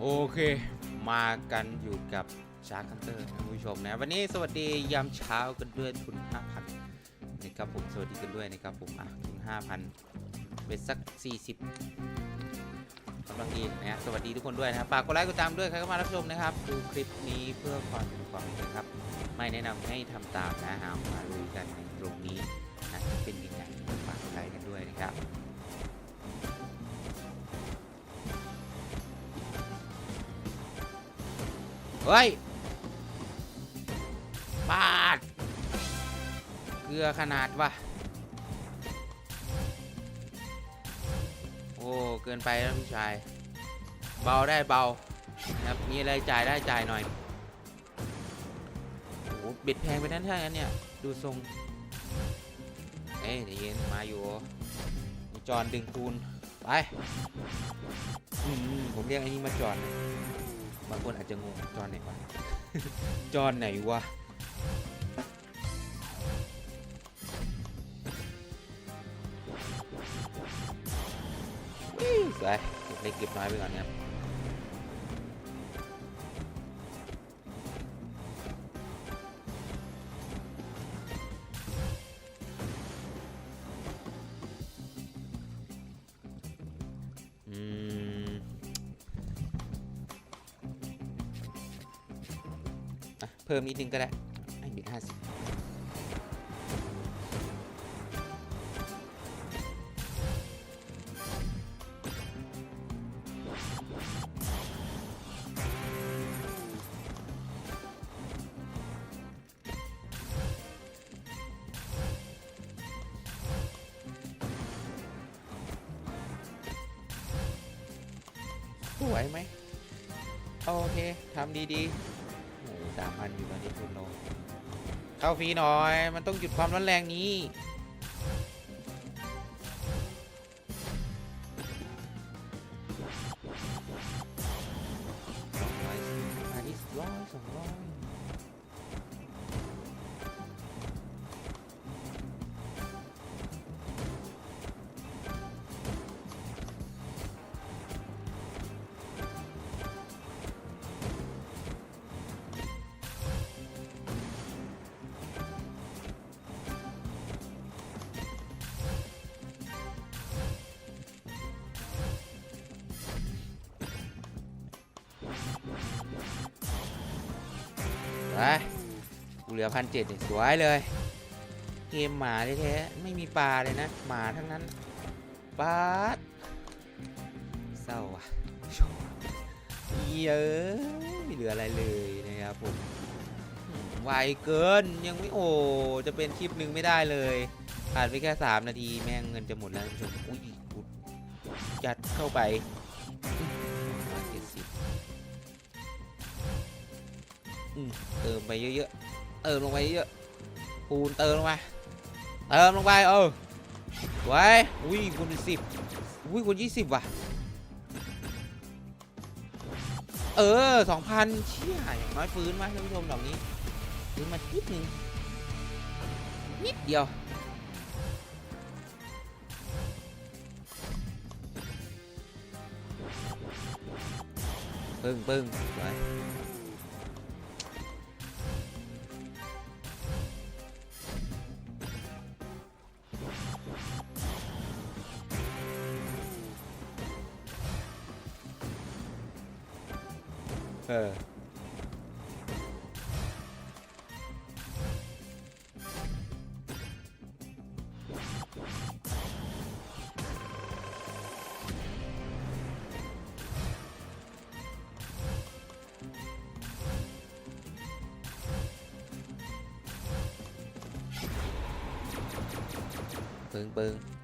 โอเค มากันอยู่กับชาร์คันเตอร์ท่านผู้ชมนะ วันนี้สวัสดียามเช้ากันด้วยทุน 5,000นะครับผม สวัสดีกันด้วยนะครับผม อะทุน5,000 เป็นสัก 40กำลังดีนะสวัสดีทุกคนด้วยนะครับฝากกดไลค์กดตามด้วยใครเข้ามารับชมนะครับ ดูคลิปนี้เพื่อความเป็นความนะครับ ไม่แนะนำให้ทำตามนะเอามาลุยกันในตรงนี้นะเป็นยังไงฝากกดไลค์กันด้วยนะครับ เฮ้ยบาด เกลือขนาดวะโอ้ เกินไปแล้วพี่ชาย เบาได้เบานะครับมีอะไรจ่ายได้จ่ายหน่อยโอ้โหเบ็ดแพงไปนั่นถ้างั้นเนี่ย ดูทรง เอ้ยเดี๋ยวเย็นมาอยู่จอนดึงคูณไปผมเรียกไอ้นี่มาจอน บางคนอาจจะงงจอนไหนวะจอนไหนวะวิสวยเก็บเล็กเก็บน้อยไปก่อนครับ เพิ่มนิดนึงก็ได้ให้บิดห้าสิบสวยไหม โอเค ทำดี ๆ สามพันอยู่ตอนนี้คุณโลเข้าฟรีหน่อย มันต้องหยุดความร้อนแรงนี้สองร้อยสิบอันนี้ร้อยสองร้อย ไปกูเหลือพันเจ็ดสวยเลย เกมหมาแท้ๆไม่มีปลาเลยนะ หมาทั้งนั้นปาดเศร้าอะเยอะไม่เหลืออะไรเลยนะครับผมไวเกินยังไม่โอ้จะเป็นคลิปหนึ่งไม่ได้เลยผ่านไปแค่ 3 นาทีแม่งเงินจะหมดแล้วท่านผู้ชมอุ้ยจัดเข้าไป อืมเติมไปเยอะๆ เติมลงไปเยอะๆปูนเติมลงไป เติมลงไปเออไว้อุ้ยคูณสิบอุ้ยคูณยี่สิบว่ะ เออสองพันเชี่ยอย่างน้อยฟื้นมาท่านผู้ชมดอกนี้ ฟื้นมานิดนึงนิดเดียวปึ้งปึ้งไว้ งปึ้ง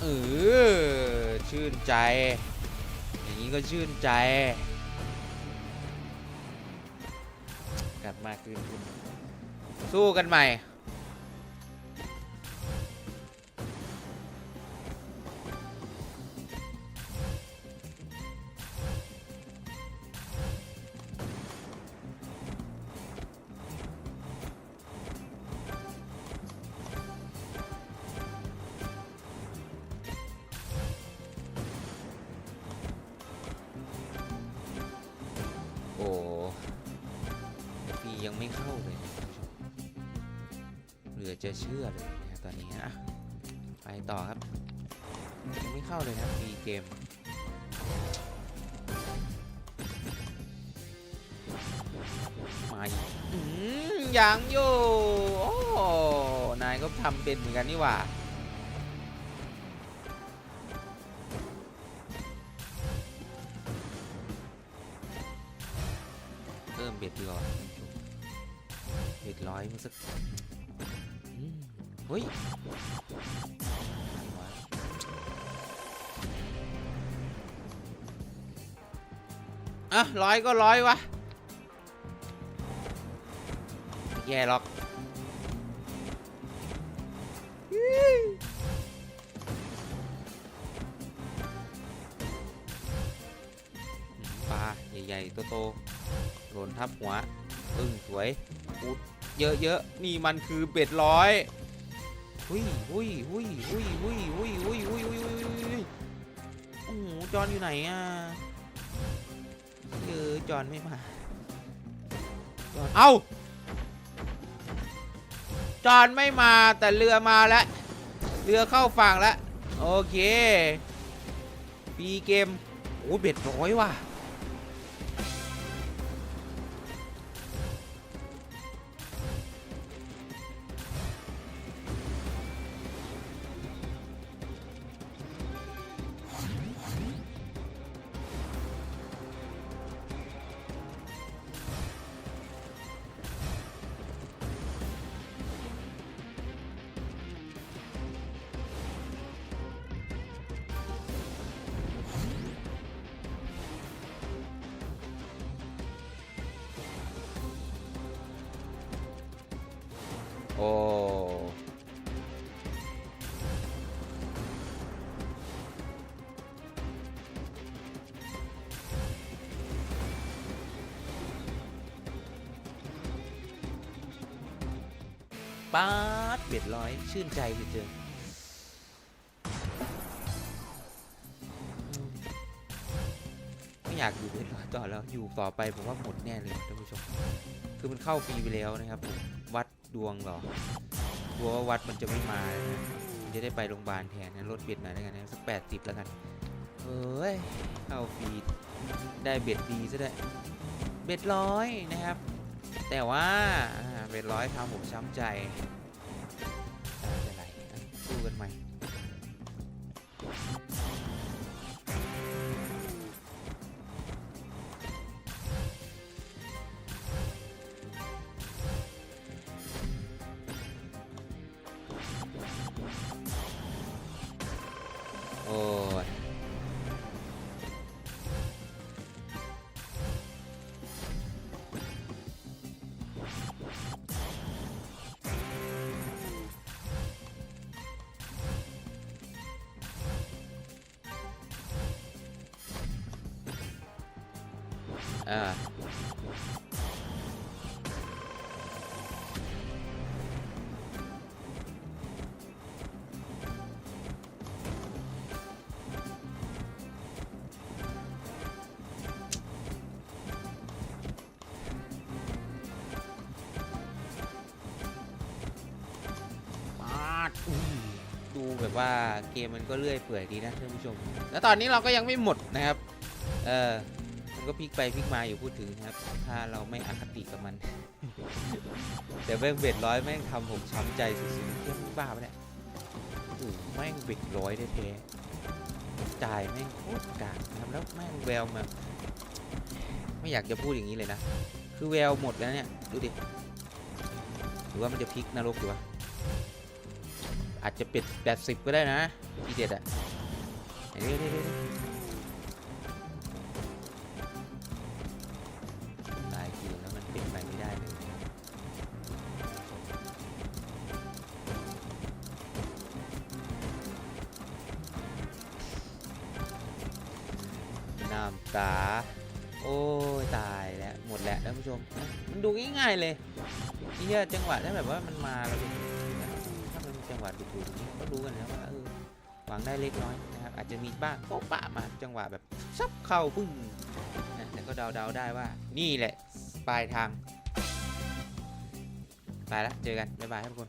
เออชื่นใจ อย่างนี้ก็ชื่นใจกลับมาคืนทุนสู้กันใหม่ โอ้ปียังไม่เข้าเลยนะเหลือจะเชื่อเลยนะตอนนี้นะไปต่อครับยังไม่เข้าเลยนะปีเกมมาอยังโยโอ้นายก็ทำเป็นเหมือนกันนี่หว่า เบ็ดดีกว่าเบ็ดร้อยมันสักเฮ้ยอะร้อยก็ร้อยวะแย่หรอก ใหญ่ๆโตๆหล่นทับหัวอึ้งสวยอุดเยอะๆนี่มันคือเบ็ดร้อยหุยหุยหุยหุยหุยหุยหุยหุยหุยหุยโอ้โหจอนอยู่ไหนอะเออจอนไม่มาจอนเอ้าจอนไม่มาแต่เรือมาแล้วเรือเข้าฝั่งแล้วโอเคปีเกมโอ้เบ็ดร้อยว่ะ โอ้ป๊าดเบ็ดร้อยชื่นใจจริงๆไม่อยากอยู่เบ็ดร้อยต่อแล้วอยู่ต่อไปผมว่าหมดแน่เลยท่านผู้ชม คือมันเข้าฟรีไปแล้วนะครับผม ดวงหรอกลัวว่าวัดมันจะไม่มานะจะได้ไปโรงพยาบาลแทนนะลดเบ็ดหน่อยแล้วกันนะสักแปดสิบแล้วกันเอ้ยเข้าฟีดได้เบ็ดดีซะด้วยเบ็ดร้อยนะครับ แต่ว่าเบ็ดร้อยทำผมช้ำใจตาจะไหลนะสู้กันใหม่ อ่ามาดูแบบว่าเกมมันก็เลื่อยเปื่อยดีนะท่านผู้ชม แล้วตอนนี้เราก็ยังไม่หมดนะครับ เออ ก็พลิกไปพลิกมาอยู่พูดถึงครับ ถ้าเราไม่อคติกับมัน แต่แม่งเบ็ดร้อยแม่งทำผมช้ำใจสุดๆเที่ยมบ้าไปเนี่ยโอ้แม่งเบ็ดร้อยได้แท้จ่ายแม่งโคตรกากนะครับแล้วแม่งแววมาไม่อยากจะพูดอย่างนี้เลยนะ คือแววหมดแล้วเนี่ย ดูดิหรือว่ามันจะพลิกนรกหรือวะอาจจะเป็ดแปดสิบก็ได้นะทีเด็ดอะเดี๋ยวเดี๋ยวา โอ้ยตายแล้วหมดแล้วท่านผู้ชม มันดูง่ายๆเลยที่เหี้ยจังหวะที่แบบว่ามันมาแล้วดูถ้ามันจังหวะดุๆอย่นก็รู้กันแล้วว่าเออหวังได้เล็กน้อยนะครับอาจจะมีบ้างโป๊ะปะมาจังหวะแบบซับเข้าปึ้งนะแต่ก็เดาๆได้ว่า นี่แหละปลายทางไปละเจอกันบ๊ายบายครับทุกคน